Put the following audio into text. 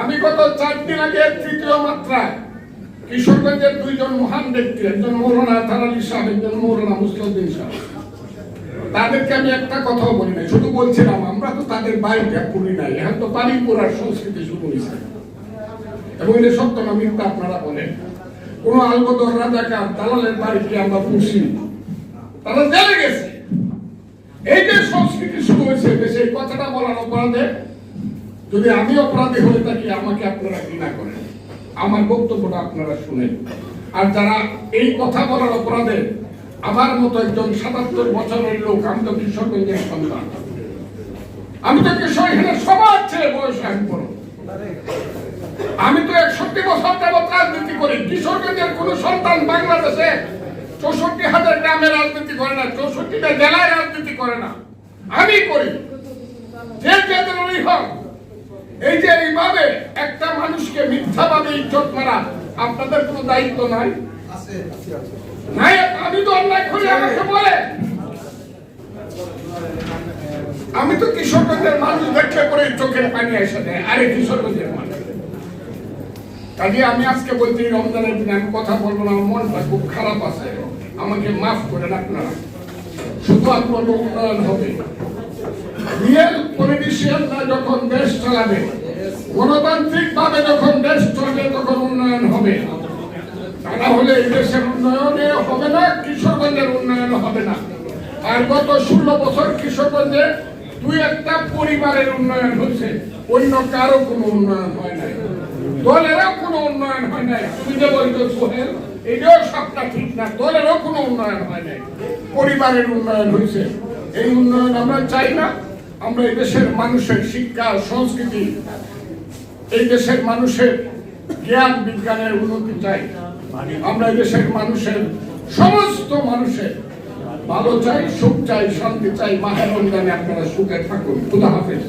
আমি গত চার দিন আগে তৃতীয় মাত্রায় কিশোরগঞ্জের দুইজন মহান ব্যক্তি, একজন মৌলানা আতার আলী সাহেব, একজন মৌলানা মুসলিউদ্দিন সাহেব। তাদেরকে আমি একটা কথাও বলি নাই, শুধু বলছিলাম, আমরা তো তাদের বাড়িটা পুরি নাই, এখন তো বাড়ি পুরার সংস্কৃতি শুরু হয়েছে। এবং এটা সত্য না, মিথ্যা আপনারা বলেন। কোন আলবদর রাজাকার দালালের বাড়িতে আমরা পুষি তারা জেলে গেছে। এই যে সংস্কৃতি শুরু হয়েছে এই কথাটা বলার অপরাধে যদি আমি অপরাধী হয়ে থাকি আমাকে আপনারা ঘৃণা করেন। আমার বক্তব্যটা আপনারা শুনেন। আর যারা এই কথা বলার অপরাধে আমার মতো একজন সাতাত্তর বছরের লোক, আমি তো কিশোরগঞ্জের সন্তান। আমি তো এখানে সবার ছেলে বয়স আমি বড়। আমি তো একষট্টি বছর যাবৎ রাজনীতি করি। কিশোরগঞ্জের কোন সন্তান বাংলাদেশে চৌষট্টি হাজার গ্রামে রাজনীতি করে না, চৌষট্টিটা জেলায় রাজনীতি করে না। আমি করি। যে যে হোক এই যে এইভাবে একটা মানুষকে মিথ্যাভাবে ইজ্জত করা আপনাদের কোনো দায়িত্ব নাই? নাই? আমি তো অন্যায় করি আমাকে বলে। আমি তো কিশোরগঞ্জের মানুষ দেখলে পরে চোখের পানি এসে দেয় আরে কিশোরগঞ্জের মানুষ। কাজে আমি আজকে বলছি রমজানের দিনে আমি কথা বলব না আমার মনটা খুব খারাপ আছে। আমাকে মাফ করেন আপনারা। শুধু আপনার উন্নয়ন হবে। রিয়েল পলিটিশিয়ানরা যখন দেশ চালাবে গণতান্ত্রিক ভাবে যখন দেশ চলবে, তখন উন্নয়ন হবে। তা হলে এই দেশের উন্নয়নে হবে না কিশোরগঞ্জের উন্নয়ন হবে না। আর গত ষোলো বছর কিশোরগঞ্জে দুই একটা পরিবারের উন্নয়ন হচ্ছে অন্য কারও কোনো উন্নয়ন হয় নাই। দলেরও কোনো উন্নয়ন হয় নাই। তুমি যে বলছো, সোহেল, এটাও সবটা ঠিক না। দলেরও কোনো উন্নয়ন হয় নাই। পরিবারের উন্নয়ন হয়েছে। এই উন্নয়ন আমরা চাই না। আমরা এই দেশের মানুষের শিক্ষা, সংস্কৃতি, এই দেশের মানুষের জ্ঞান, বিজ্ঞানের উন্নতি চাই। আমরা এই দেশের মানুষের, সমস্ত মানুষের ভালো চাই, সুখ চাই, শান্তি চাই। মাহের রমজানে আপনারা সুখে থাকুন। খুদা হাফেজ।